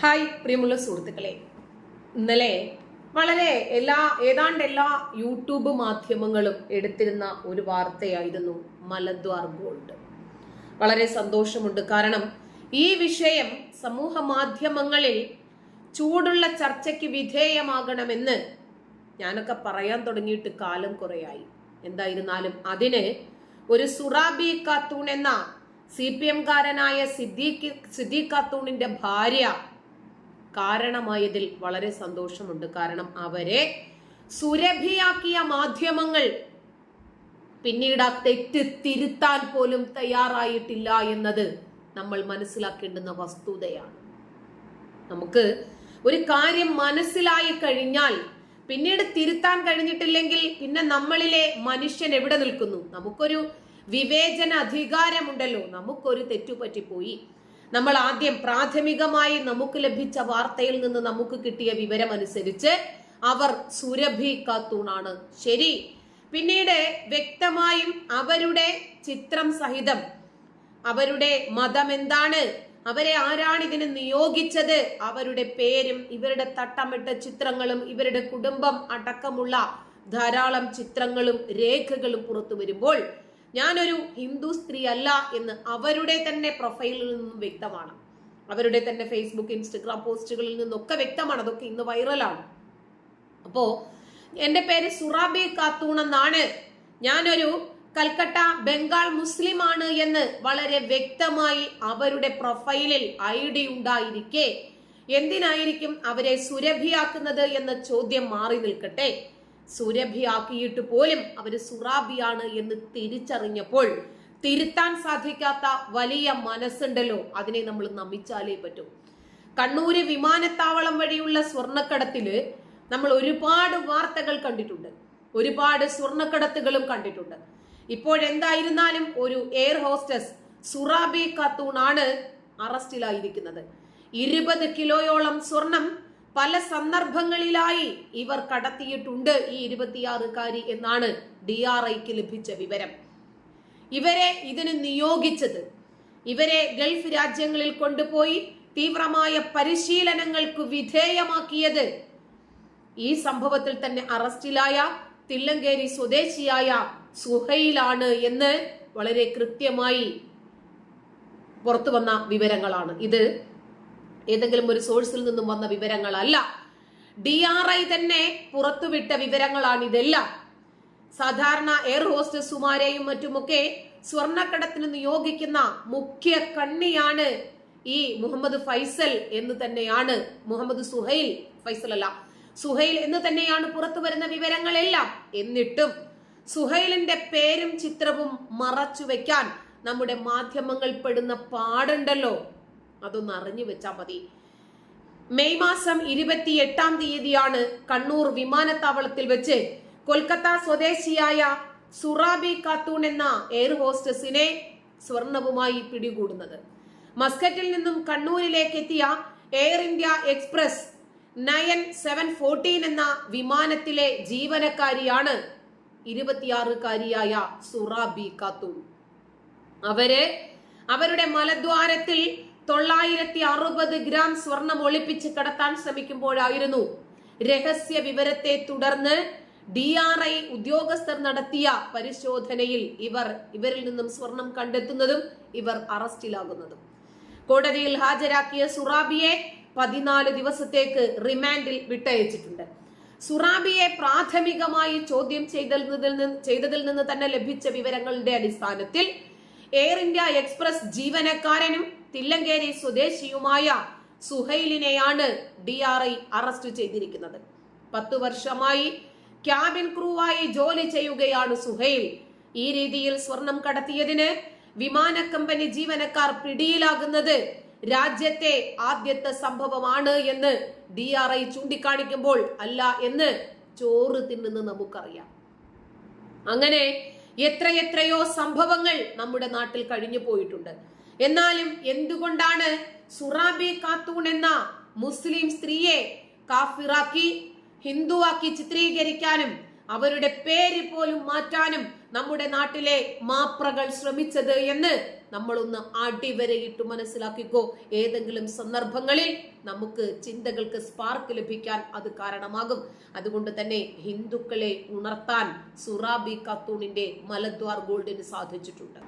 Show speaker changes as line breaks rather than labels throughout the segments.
Hi പ്രിയമുള്ള സുഹൃത്തുക്കളെ. ഇന്നലെ വളരെ എല്ലാ ഏതാണ്ട് എല്ലാ യൂട്യൂബ് മാധ്യമങ്ങളും എടുത്തിരുന്ന ഒരു വാർത്തയായിരുന്നു മലദ്വാർ ഗോൾഡ്. വളരെ സന്തോഷമുണ്ട്. കാരണം ഈ വിഷയം സമൂഹ മാധ്യമങ്ങളിൽ ചൂടുള്ള ചർച്ചയ്ക്ക് വിധേയമാകണമെന്ന് ഞാനൊക്കെ പറയാൻ തുടങ്ങിയിട്ട് കാലം കുറയായി. എന്തായിരുന്നാലും അതിന് ഒരു സുറാബി ഖാത്തൂൺ എന്ന സി പി എംകാരനായ സിദ്ദീഖ് സിദ്ദീഖ് ഖാത്തൂണിന്റെ ഭാര്യ കാരണമായതിൽ വളരെ സന്തോഷമുണ്ട്. കാരണം അവരെ സുരഭിയാക്കിയ മാധ്യമങ്ങൾ പിന്നീട് ആ തെറ്റ് തിരുത്താൻ പോലും തയ്യാറായിട്ടില്ല എന്നത് നമ്മൾ മനസ്സിലാക്കേണ്ടുന്ന വസ്തുതയാണ്. നമുക്ക് ഒരു കാര്യം മനസ്സിലായി കഴിഞ്ഞാൽ പിന്നീട് തിരുത്താൻ കഴിഞ്ഞിട്ടില്ലെങ്കിൽ പിന്നെ നമ്മളിലെ മനുഷ്യൻ എവിടെ നിൽക്കുന്നു? നമുക്കൊരു വിവേചന അധികാരമുണ്ടല്ലോ. നമുക്കൊരു തെറ്റുപറ്റിപ്പോയി. നമ്മൾ ആദ്യം പ്രാഥമികമായി നമുക്ക് ലഭിച്ച വാർത്തയിൽ നിന്ന് നമുക്ക് കിട്ടിയ വിവരം അനുസരിച്ച് അവർ സുരഭി ഖാത്തൂണാണ് ശരി. പിന്നീട് വ്യക്തമായും അവരുടെ ചിത്രം സഹിതം അവരുടെ മതം എന്താണ്? അവരെ ആരാണ് ഇതിന് നിയോഗിച്ചത്? അവരുടെ പേരും ഇവരുടെ തട്ടമിട്ട ചിത്രങ്ങളും ഇവരുടെ കുടുംബം അടക്കമുള്ള ധാരാളം ചിത്രങ്ങളും രേഖകളും പുറത്തു വരുമ്പോൾ ഞാനൊരു ഹിന്ദു സ്ത്രീ അല്ല എന്ന് അവരുടെ തന്നെ പ്രൊഫൈലിൽ നിന്നും വ്യക്തമാണ്. അവരുടെ തന്നെ ഫേസ്ബുക്ക് ഇൻസ്റ്റഗ്രാം പോസ്റ്റുകളിൽ നിന്നൊക്കെ വ്യക്തമാണ്. അതൊക്കെ ഇന്ന് വൈറലാണ് അപ്പോ എന്റെ പേര് സുറാബി ഖാത്തൂൺ എന്നാണ്. ഞാനൊരു കൽക്കട്ട ബംഗാൾ മുസ്ലിം ആണ് എന്ന് വളരെ വ്യക്തമായി അവരുടെ പ്രൊഫൈലിൽ ഐ ഡി ഉണ്ടായിരിക്കെ. എന്തിനായിരിക്കും അവരെ സുരഭിയാക്കുന്നത് എന്ന ചോദ്യം മാറി നിൽക്കട്ടെ? സുരഭിയാക്കിയിട്ട് പോലും അവർ സുറാബിയാണ് എന്ന് തിരിച്ചറിഞ്ഞപ്പോൾ തിരുത്താൻ സാധിക്കാത്ത വലിയ മനസ്സുണ്ടല്ലോ അതിനെ നമ്മൾ നമിച്ചാലേ പറ്റൂ. കണ്ണൂര് വിമാനത്താവളം വഴിയുള്ള സ്വർണക്കടത്തിൽ നമ്മൾ ഒരുപാട് വാർത്തകൾ കണ്ടിട്ടുണ്ട്. ഒരുപാട് സ്വർണക്കടത്തുകളും കണ്ടിട്ടുണ്ട്. ഇപ്പോഴെന്തായിരുന്നാലും ഒരു എയർ ഹോസ്റ്റസ് സുറാബി ഖത്തൂൺ ആണ് അറസ്റ്റിലായിരിക്കുന്നത്. ഇരുപത് കിലോയോളം സ്വർണം പല സന്ദർഭങ്ങളിലായി ഇവർ കടത്തിയിട്ടുണ്ട് ഈ ഇരുപത്തിയാറുകാരി എന്നാണ് ഡി ആർ ഐക്ക് ലഭിച്ച വിവരം. ഇവരെ ഇതിന് നിയോഗിച്ചത് ഇവരെ ഗൾഫ് രാജ്യങ്ങളിൽ കൊണ്ടുപോയി തീവ്രമായ പരിശീലനങ്ങൾക്ക് വിധേയമാക്കിയത് ഈ സംഭവത്തിൽ തന്നെ അറസ്റ്റിലായ തില്ലങ്കേരി സ്വദേശിയായ സുഹയിലാണ് എന്ന് വളരെ കൃത്യമായി പുറത്തു വന്ന വിവരങ്ങളാണ്. ഇത് ഏതെങ്കിലും ഒരു സോഴ്സിൽ നിന്നും വന്ന വിവരങ്ങളല്ല. ഡി ആർ ഐ തന്നെ പുറത്തുവിട്ട വിവരങ്ങളാണ് ഇതെല്ലാം സാധാരണ എയർ ഹോസ്റ്റസുമാരെയും മറ്റുമൊക്കെ സ്വർണക്കടത്തിന് നിയോഗിക്കുന്ന മുഖ്യ കണ്ണിയാണ് ഈ മുഹമ്മദ് ഫൈസൽ എന്ന് തന്നെയാണ്. മുഹമ്മദ് സുഹൈൽ ഫൈസൽ അല്ല. സുഹൈൽ എന്ന് തന്നെയാണ് പുറത്തു വരുന്ന വിവരങ്ങളെല്ലാം. എന്നിട്ടും സുഹൈലിന്റെ പേരും ചിത്രവും മറച്ചു വെക്കാൻ നമ്മുടെ മാധ്യമങ്ങൾ പെടുന്ന പാടുണ്ടല്ലോ. അതൊന്ന് അറിഞ്ഞു വെച്ചാൽ മതി. മെയ് മാസം ഇരുപത്തി എട്ടാം തീയതിയാണ് കണ്ണൂർ വിമാനത്താവളത്തിൽ വെച്ച് കൊൽക്കത്ത സ്വദേശിയായ സുറാബി ഖാത്തൂൺ എന്ന എയർ ഹോസ്റ്റസിനെ സ്വർണവുമായി പിടികൂടുന്നത്. മസ്കറ്റിൽ നിന്നും കണ്ണൂരിലേക്ക് എത്തിയ Air India Express nine seven fourteen എന്ന വിമാനത്തിലെ ജീവനക്കാരിയാണ് ഇരുപത്തിയാറുകാരിയായ സുറാബി ഖാത്തൂൺ അവർ അവരുടെ മലദ്വാരത്തിൽ തൊള്ളായിരത്തി അറുപത് ഗ്രാം സ്വർണം ഒളിപ്പിച്ച് കടത്താൻ ശ്രമിക്കുമ്പോഴായിരുന്നു രഹസ്യ വിവരത്തെ തുടർന്ന് ഡി ആർ ഐ ഉദ്യോഗസ്ഥർ നടത്തിയ പരിശോധനയിൽ ഇവർ ഇവരിൽ നിന്നും സ്വർണം കണ്ടെത്തുന്നതും ഇവർ അറസ്റ്റിലാകുന്നതും. കോടതിയിൽ ഹാജരാക്കിയ സുറാബിയെ പതിനാല് ദിവസത്തേക്ക് റിമാൻഡിൽ വിട്ടയച്ചിട്ടുണ്ട്. സുറാബിയെ പ്രാഥമികമായി ചോദ്യം ചെയ്തതിൽ നിന്ന് ചെയ്തതിൽ നിന്ന് തന്നെ ലഭിച്ച വിവരങ്ങളുടെ അടിസ്ഥാനത്തിൽ എയർ ഇന്ത്യ എക്സ്പ്രസ് ജീവനക്കാരനും തില്ലങ്കേരി സ്വദേശിയുമായ സുഹൈലിനെയാണ് ഡി ആർ ഐ അറസ്റ്റ് ചെയ്തിരിക്കുന്നത്. പത്തു വർഷമായി ക്യാബിൻ ക്രൂവായി ജോലി ചെയ്യുകയാണ് സുഹൈൽ. ഈ രീതിയിൽ സ്വർണം കടത്തിയതിന് വിമാന കമ്പനി ജീവനക്കാർ പിടിയിലാകുന്നത് രാജ്യത്തെ ആദ്യത്തെ സംഭവമാണ് എന്ന് ഡി ആർ ഐ ചൂണ്ടിക്കാണിക്കുമ്പോൾ അല്ല എന്ന് ചോറ് തിന്നുന്ന നമുക്കറിയാം. അങ്ങനെ എത്രയെത്രയോ സംഭവങ്ങൾ നമ്മുടെ നാട്ടിൽ കഴിഞ്ഞു പോയിട്ടുണ്ട്. എന്നാലും എന്തുകൊണ്ടാണ് സുറാബി ഖാത്തൂൺ എന്ന മുസ്ലിം സ്ത്രീയെ കാഫിറാക്കി ഹിന്ദുവാക്കി ചിത്രീകരിക്കാനും അവരുടെ പേര് പോലും മാറ്റാനും നമ്മുടെ നാട്ടിലെ മാപ്രകൾ ശ്രമിച്ചത് എന്ന് നമ്മളൊന്ന് അടിവരയിട്ട് മനസ്സിലാക്കിക്കോ. ഏതെങ്കിലും സന്ദർഭങ്ങളിൽ നമുക്ക് ചിന്തകൾക്ക് സ്പാർക്ക് ലഭിക്കാൻ അത് കാരണമാകും. അതുകൊണ്ട് തന്നെ ഹിന്ദുക്കളെ ഉണർത്താൻ സുറാബി ഖത്തൂണിന്റെ മലദ്വാർ ഗോൾഡിന് സാധിച്ചിട്ടുണ്ട്.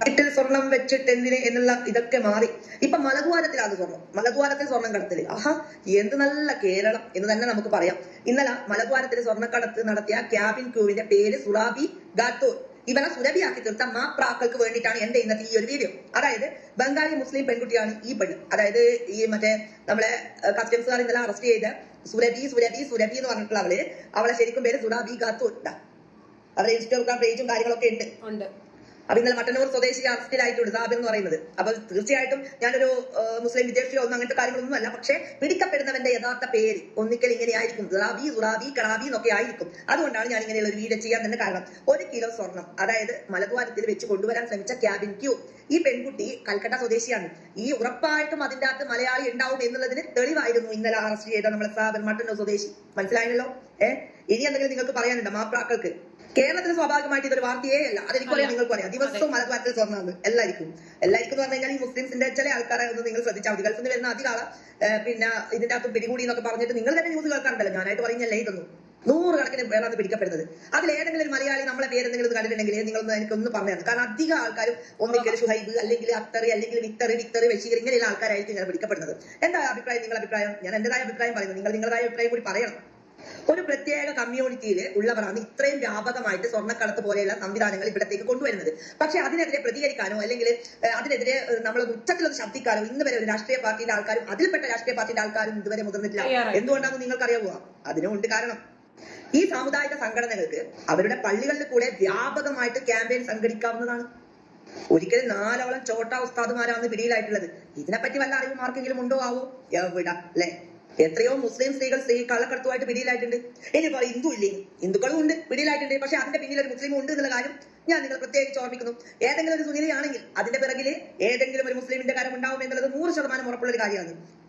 വീട്ടിൽ സ്വർണം വെച്ചിട്ട് എന്തിന് എന്നുള്ള ഇതൊക്കെ മാറി. ഇപ്പൊ മലദ്വാരത്തിലാണ് സ്വർണം. മലദ്വാരത്തിൽ സ്വർണം കടത്തൽ ആഹാ എന്ത് നല്ല കേരളം എന്ന് തന്നെ നമുക്ക് പറയാം. ഇന്നലെ മലദ്വാരത്തിൽ സ്വർണക്കടത്ത് നടത്തിയ ക്യാബിൻ ക്യൂവിന്റെ പേര് സുറാബി ഗാത്തോർ ഇവരെ സുരഭിയാക്കി തീർത്ത മാപ്രാക്കൾക്ക് വേണ്ടിയിട്ടാണ് എന്റെ ഇന്നത്തെ ഈ ഒരു വീഡിയോ അതായത് ബംഗാളി മുസ്ലിം പെൺകുട്ടിയാണ് ഈ പെണ്ണ്. അതായത് ഈ മറ്റേ നമ്മളെ കസ്റ്റംസുകാർ ഇന്നലെ അറസ്റ്റ് ചെയ്ത സുരഭി സുരഭി സുരഭി എന്ന് പറഞ്ഞിട്ടുള്ള അവൾ അവളെ ശരിക്കും പേര് സുറാബി ഗാത്തോർ. അവരുടെ ഇൻസ്റ്റാഗ്രാം പേജും കാര്യങ്ങളൊക്കെ ഉണ്ട്. അപ്പൊ ഇന്നലെ മട്ടന്നൂർ സ്വദേശി അറസ്റ്റിലായിട്ടുണ്ട് സാബിർ എന്ന് പറയുന്നത്. അപ്പൊ തീർച്ചയായിട്ടും ഞാനൊരു മുസ്ലിം വിദ്യാർത്ഥിയോ ഒന്നും അങ്ങനത്തെ കാര്യങ്ങളൊന്നും അല്ല. പക്ഷെ പിടിക്കപ്പെടുന്നവന്റെ യഥാർത്ഥ പേര് ഒന്നിക്കൽ ഇങ്ങനെ ആയിരിക്കും. സുറാബി സുറാബി കറാബി എന്നൊക്കെ ആയിരിക്കും. അതുകൊണ്ടാണ് ഞാൻ ഇങ്ങനെയുള്ള ഒരു വീഡിയോ ചെയ്യാൻ തന്നെ കാരണം. ഒരു കിലോ സ്വർണം അതായത് മലദ്വാരത്തിൽ വെച്ച് കൊണ്ടുവരാൻ ശ്രമിച്ച ക്യാബിൻ ക്യൂ. ഈ പെൺകുട്ടി കൽക്കട്ട സ്വദേശിയാണ്. ഈ ഉറപ്പായിട്ടും അതിന്റെ അകത്ത് മലയാളി ഉണ്ടാവും എന്നുള്ളതിന് തെളിവായിരുന്നു ഇന്നലെ അറസ്റ്റ് ചെയ്ത നമ്മളെ സാബൻ മട്ടന്നൂർ സ്വദേശി. മനസ്സിലായല്ലോ? ഏഹ് ഇനി എന്തെങ്കിലും നിങ്ങൾക്ക് പറയാനുണ്ടോ മാപ്രാക്കൾക്ക് കേരളത്തിൽ സ്വാഭാവികമായിട്ട് ഇതൊരു വാർത്തയേ അല്ല. അതെനിക്കറിയാം. നിങ്ങൾക്ക് പറയാം ദിവസവും മലബാരത്തിൽ സ്വർണമാണ് എല്ലാവർക്കും. എല്ലാവർക്കും എന്ന് പറഞ്ഞു കഴിഞ്ഞാൽ ഈ മുസ്ലിംസിന്റെ ചില ആൾക്കാരെ ഒന്ന് നിങ്ങൾ ശ്രദ്ധിച്ചാൽ മതി. ഗൾഫിൽ നിന്ന് വരുന്ന അധികം ആൾ. പിന്നെ ഇതിന്റെ അകത്ത് പിടികൂടി എന്നൊക്കെ പറഞ്ഞിട്ട് നിങ്ങൾ തന്നെ ന്യൂസ് കേൾക്കാറുണ്ടല്ലോ. ഞാനായിട്ട് പറഞ്ഞല്ലേ ഇതൊന്നും നൂറുകണക്കിന് പേരാണ് പിടിക്കപ്പെടുന്നത്. അതിൽ ഏതെങ്കിലും ഒരു മലയാളി നമ്മളെ പേരെന്തെങ്കിലും കണ്ടിട്ടുണ്ടെങ്കിൽ നിങ്ങളൊന്ന് എനിക്കൊന്ന് പറഞ്ഞതാണ് കാരണം അധികം ആൾക്കാരും ഒന്നിക്കൽ ഷുഹൈബ് അല്ലെങ്കിൽ അത്തറി അല്ലെങ്കിൽ വിത്തറി വിത്തറി ബഷീർ ഇങ്ങനെയുള്ള ആൾക്കാരായിരിക്കും ഇങ്ങനെ പിടിക്കപ്പെടുന്നത്. എന്താ അഭിപ്രായം? നിങ്ങളുടെ അഭിപ്രായം? ഞാൻ എന്റേതായ അഭിപ്രായം പറയുന്നത് നിങ്ങൾ നിങ്ങളുടേതായ അഭിപ്രായം കൂടി പറയണം. ഒരു പ്രത്യേക കമ്മ്യൂണിറ്റിയിൽ ഉള്ളവരാണ് ഇത്രയും വ്യാപകമായിട്ട് സ്വർണക്കടത്ത് പോലെയുള്ള സംവിധാനങ്ങൾ ഇവിടത്തേക്ക് കൊണ്ടുവരുന്നത്. പക്ഷെ അതിനെതിരെ പ്രതികരിക്കാനോ അല്ലെങ്കിൽ അതിനെതിരെ നമ്മൾ ഉച്ചത്തിലൊന്ന് ശബ്ദിക്കാനോ ഇന്ന് വരെ ഒരു രാഷ്ട്രീയ പാർട്ടിയുടെ ആൾക്കാരും അതിൽപ്പെട്ട രാഷ്ട്രീയ പാർട്ടിയുടെ ആൾക്കാരും ഇതുവരെ മുതിർന്നിട്ടില്ല. എന്തുകൊണ്ടാണെന്ന് നിങ്ങൾക്കറിയാവുക അതിനുണ്ട് കാരണം. ഈ സാമുദായിക സംഘടനകൾക്ക് അവരുടെ പള്ളികളിൽ കൂടെ വ്യാപകമായിട്ട് ക്യാമ്പയിൻ സംഘടിക്കാവുന്നതാണ്. ഒരിക്കലും നാലോളം ചോട്ട ഉസ്താദുമാരാണ് പിടിയിലായിട്ടുള്ളത്. ഇതിനെപ്പറ്റി വല്ല അറിവ് ആർക്കെങ്കിലും ഉണ്ടോ ആവോ? എവിടെ? അല്ലെ? എത്രയോ മുസ്ലിം സ്ത്രീകൾ സ്ത്രീ കള്ളക്കടത്തുമായിട്ട് പിടിയിലായിട്ടുണ്ട്. ഇനിയിപ്പോ ഹിന്ദു ഇല്ലേ? ഹിന്ദുക്കളും ഉണ്ട് പിടിയിലായിട്ടുണ്ട്. പക്ഷെ അതിന്റെ പിന്നിൽ ഒരു മുസ്ലിം ഉണ്ട് എന്നുള്ള കാര്യം ഞാൻ നിങ്ങൾ പ്രത്യേകിച്ച് ഓർമ്മിക്കുന്നു. ഏതെങ്കിലും ഒരു സുനിലയാണെങ്കിൽ അതിന്റെ പിറകിൽ ഏതെങ്കിലും ഒരു മുസ്ലിമിന്റെ കാര്യം ഉണ്ടാവും എന്നുള്ളത് നൂറ് ശതമാനം ഉറപ്പുള്ള ഒരു കാര്യമാണ്.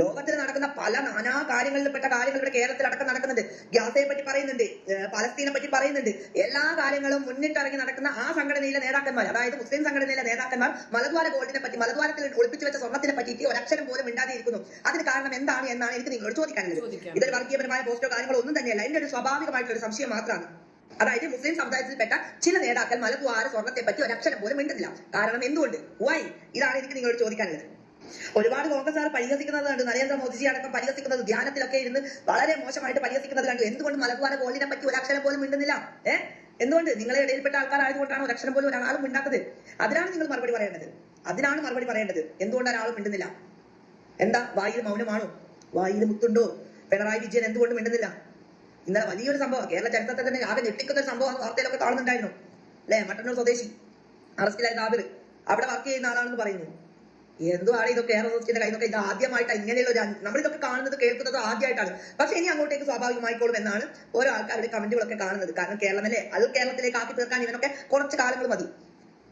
ലോകത്തിൽ നടക്കുന്ന പല നാനാ കാര്യങ്ങളിൽപ്പെട്ട കാര്യങ്ങൾ ഇവിടെ കേരളത്തിൽ അടക്കം നടക്കുന്നുണ്ട്. ഗ്യാസയെ പറ്റി പറയുന്നുണ്ട് പലസ്തീനെ പറ്റി പറയുന്നുണ്ട്. എല്ലാ കാര്യങ്ങളും മുന്നിട്ടിറങ്ങി നടക്കുന്ന ആ സംഘടനയിലെ നേതാക്കന്മാർ അതായത് മുസ്ലിം സംഘടനയിലെ നേതാക്കന്മാർ മലദ്വാര ഗോൾഡിനെ പറ്റി മലദ്വാരത്തിൽ ഒളിപ്പിച്ചു വെച്ച സ്വർണത്തിനെ പറ്റിയിട്ട് ഒരക്ഷരം പോലും മിണ്ടാതിരിക്കുന്നു. അതിന് കാരണം എന്താണ് എന്നാണ് എനിക്ക് നിങ്ങളോട് ചോദിക്കാനുള്ളത്.
ചോദിക്കാം.
ഇതൊരു വർഗീയപരമായ പോസ്റ്റോ കാര്യങ്ങളോ ഒന്നും തന്നെയല്ല. എന്റെ ഒരു സ്വാഭാവികമായിട്ടുള്ള ഒരു സംശയം മാത്രമാണ്. അതായത് മുസ്ലിം സമുദായത്തിൽപ്പെട്ട ചില നേതാക്കൾ മലദ്വാര സ്വർണത്തെ പറ്റി ഒരക്ഷരം പോലും മിണ്ടുന്നില്ല. കാരണം എന്തുകൊണ്ട്? വൈ ഇതാണ് എനിക്ക് നിങ്ങളോട് ചോദിക്കാനുള്ളത്. ഒരുപാട് കോൺഗ്രസ്സുകാർ പരിഹസിക്കുന്നത് കണ്ടു നരേന്ദ്രമോദിജി അടക്കം പരിഹസിക്കുന്നത് ധ്യാനത്തിലൊക്കെ ഇരുന്ന് വളരെ മോശമായിട്ട് പരിഹസിക്കുന്നത് കണ്ടു. എന്തുകൊണ്ട് മലദ്വാര ഗോൾഡിനെ പറ്റി ഒരക്ഷരം പോലും മിണ്ടുന്നില്ല? ഏഹ് എന്തുകൊണ്ട്? നിങ്ങളെ ഇടയിൽപ്പെട്ട ആൾക്കാരായതുകൊണ്ടാണ് ഒരക്ഷരം പോലും ഒരാളും മിണ്ടാത്തത്. അതിനാണ് നിങ്ങൾ മറുപടി പറയേണ്ടത്. അതിനാണ് മറുപടി പറയേണ്ടത്. എന്തുകൊണ്ട് ഒരാളും മിണ്ടുന്നില്ല? എന്താ? വായിൽ മൗനമാണോ? വായിൽ മുത്തുണ്ടോ? പിണറായി വിജയൻ എന്തുകൊണ്ട് മിണ്ടുന്നില്ല? ഇന്നലെ വലിയൊരു സംഭവം കേരള ചരിത്രത്തെ തന്നെ ആകെ ഞെട്ടിക്കുന്ന ഒരു സംഭവം വാർത്തയിലൊക്കെ കാണുന്നുണ്ടായിരുന്നു. അല്ലേ? മട്ടന്നൂർ സ്വദേശി അറസ്റ്റിലായ സാബിർ. അവിടെ വർക്ക് ചെയ്യുന്ന ആളാണെന്ന് പറയുന്നു. എന്തുവാണ് ഇതൊക്കെ ഏറെ സോസിന്റെ കയ്യിൽ ഇത് ആദ്യമായിട്ട് ഇങ്ങനെയുള്ള ഒരു നമ്മൾ നമ്മളിതൊക്കെ കാണുന്നത് കേൾക്കുന്നത് ആദ്യമായിട്ടാണ്. പക്ഷെ ഇനി അങ്ങോട്ടേക്ക് സ്വാഭാവികമായിക്കോളും എന്നാണ് ഓരോ ആൾക്കാരുടെ കമന്റുകളൊക്കെ കാണുന്നത്. കാരണം കേരളത്തിലെ അൽ കേരളത്തിലേക്ക് ആക്കി തീർക്കാൻ ഇവനൊക്കെ കുറച്ച് കാലങ്ങൾ മതി.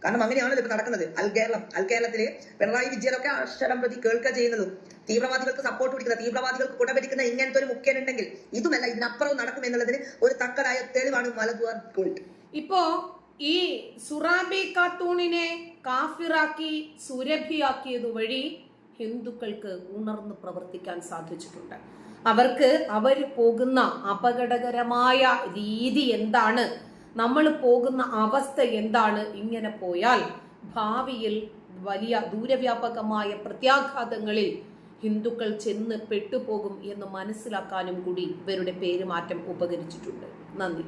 കാരണം അങ്ങനെയാണ് ഇപ്പൊ നടക്കുന്നത്. അൽ കേരളം അൽ കേരളത്തിലെ പിണറായി വിജയനൊക്കെ അക്ഷരം പ്രതി കേൾക്കുക ചെയ്യുന്നതും തീവ്രവാദികൾക്ക് സപ്പോർട്ട് കൊടുക്കുന്ന തീവ്രവാദികൾക്ക് കുടപിടിക്കുന്ന ഇങ്ങനത്തെ ഒരു മുഖ്യൻ ഉണ്ടെങ്കിൽ ഇതുമല്ല ഇതിനപ്പുറം നടക്കും എന്നുള്ളതിന് ഒരു തക്കതായ തെളിവാണ് മലബാർ ഗോൾഡ്.
ഇപ്പോ ഈ സുറാബി കാത്തൂണിനെ കാഫിറാക്കി സുരഭിയാക്കിയത് വഴി ഹിന്ദുക്കൾക്ക് ഉണർന്ന് പ്രവർത്തിക്കാൻ സാധിച്ചിട്ടുണ്ട്. അവർക്ക് അവർ പോകുന്ന അപകടകരമായ രീതി എന്താണ്? നമ്മൾ പോകുന്ന അവസ്ഥ എന്താണ്? ഇങ്ങനെ പോയാൽ ഭാവിയിൽ വലിയ ദൂരവ്യാപകമായ പ്രത്യാഘാതങ്ങളിൽ ഹിന്ദുക്കൾ ചെന്ന് പെട്ടുപോകും എന്ന് മനസ്സിലാക്കാനും കൂടി ഇവരുടെ പേരുമാറ്റം ഉപകരിച്ചിട്ടുണ്ട്. നന്ദി.